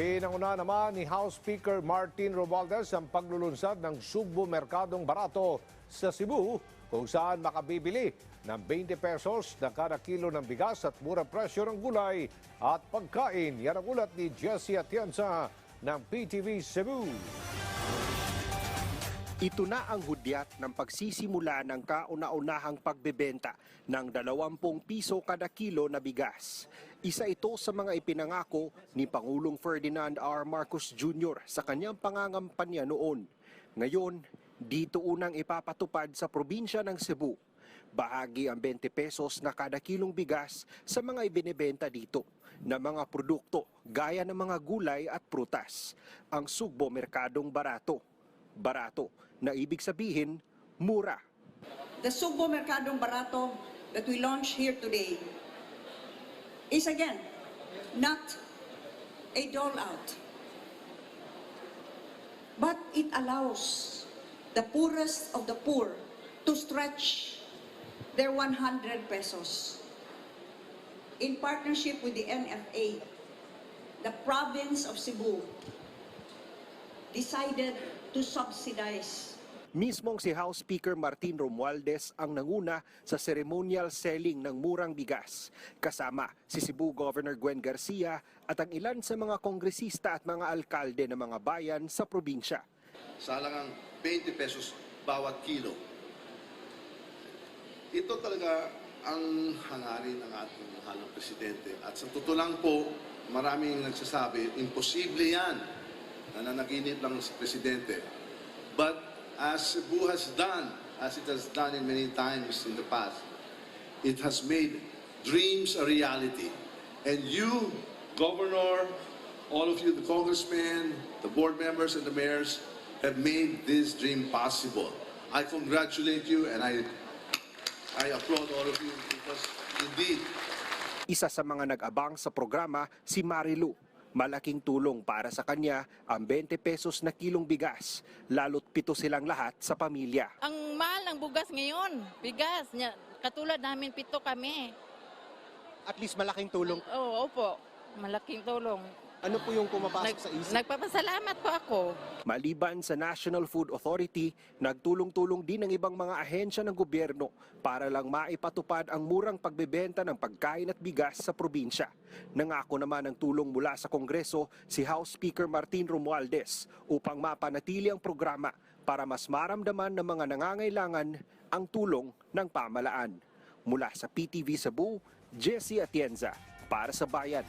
Pinanguna naman ni House Speaker Martin Romualdez ang paglulunsad ng Sugbo Merkadong Barato sa Cebu kung saan makabibili ng 20 pesos na kada kilo ng bigas at mura presyo ng gulay at pagkain. Yan ang ulat ni Jessie Atienza ng PTV Cebu. Ito na ang hudyat ng pagsisimula ng kauna-unahang pagbebenta ng 20 piso kada kilo na bigas. Isa ito sa mga ipinangako ni Pangulong Ferdinand R. Marcos Jr. sa kanyang pangangampanya noon. Ngayon, dito unang ipapatupad sa probinsya ng Cebu. Bahagi ang 20 pesos na kada kilong bigas sa mga ibinebenta dito na mga produkto gaya ng mga gulay at prutas. Ang Sugbo Merkadong Barato barato na ibig sabihin mura. The Sugbo Mercadong Barato that we launch here today is again not a dole out, but it allows the poorest of the poor to stretch their 100 pesos. In partnership with the NFA, the province of Cebu decided to subsidize Mismong si House Speaker Martin Romualdez ang nanguna sa ceremonial selling ng murang bigas. Kasama si Cebu Governor Gwen Garcia at ang ilan sa mga kongresista at mga alkalde ng mga bayan sa probinsya. sa halagang 20 pesos bawat kilo. Ito talaga ang hangarin ng ating mahal na presidente. At sa totoo lang po, maraming nagsasabi, imposible yan. Nananaginip lang si presidente. But as Cebu has done, as it has done in many times in the past, it has made dreams a reality. And you, Governor, all of you, the congressmen, the board members, and the mayors, have made this dream possible. I congratulate you and I, I applaud all of you because indeed, Isa sa mga nag-abang sa programa si Marilu. Malaking tulong para sa kanya ang 20 pesos na kilong bigas, lalo't pito silang lahat sa pamilya. Ang mahal ng bugas ngayon, bigas. Nya- Katulad namin, pito kami. At least malaking tulong. Oo, opo. Malaking tulong. Ano po yung pumapasok Nag- sa isip? nagpapasalamat po ako. Maliban sa National Food Authority, nagtulong-tulong din ang ibang mga ahensya ng gobyerno para lang maipatupad ang murang pagbebenta ng pagkain at bigas sa probinsya. Nangako naman ng tulong mula sa Kongreso si House Speaker Martin Romualdez upang mapanatili ang programa para mas maramdaman ng mga nangangailangan ang tulong ng pamalaan. Mula sa PTV Cebu, Jesse Atienza para sa Bayan.